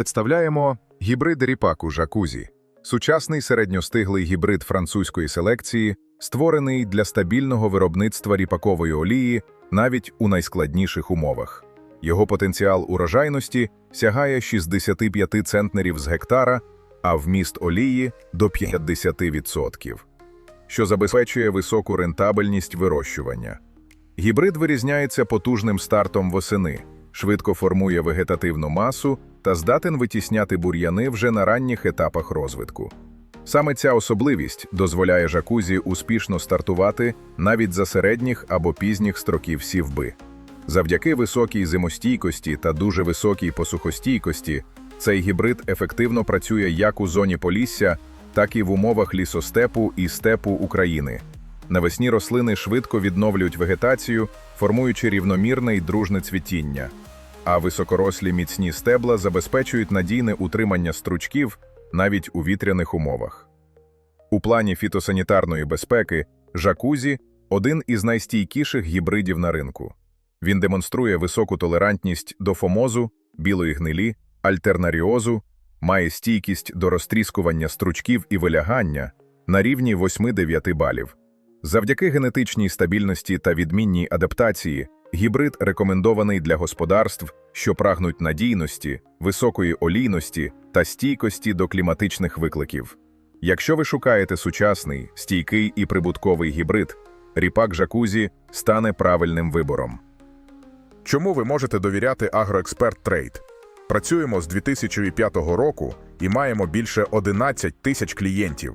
Представляємо гібрид ріпаку жакузі, сучасний середньостиглий гібрид французької селекції, створений для стабільного виробництва ріпакової олії навіть у найскладніших умовах. Його потенціал урожайності сягає 65 центнерів з гектара, а вміст олії – до 50%, що забезпечує високу рентабельність вирощування. Гібрид вирізняється потужним стартом восени, швидко формує вегетативну масу та здатен витісняти бур'яни вже на ранніх етапах розвитку. Саме ця особливість дозволяє жакузі успішно стартувати навіть за середніх або пізніх строків сівби. Завдяки високій зимостійкості та дуже високій посухостійкості цей гібрид ефективно працює як у зоні полісся, так і в умовах лісостепу і степу України. Навесні рослини швидко відновлюють вегетацію, формуючи рівномірне й дружне цвітіння, а високорослі міцні стебла забезпечують надійне утримання стручків навіть у вітряних умовах. У плані фітосанітарної безпеки жакузі один із найстійкіших гібридів на ринку. Він демонструє високу толерантність до фомозу, білої гнилі, альтернаріозу, має стійкість до розтріскування стручків і вилягання на рівні 8-9 балів. Завдяки генетичній стабільності та відмінній адаптації гібрид рекомендований для господарств, що прагнуть надійності, високої олійності та стійкості до кліматичних викликів. Якщо ви шукаєте сучасний, стійкий і прибутковий гібрид, ріпак жакузі стане правильним вибором. Чому ви можете довіряти Агроексперт Трейд? Працюємо з 2005 року і маємо більше 11 тисяч клієнтів.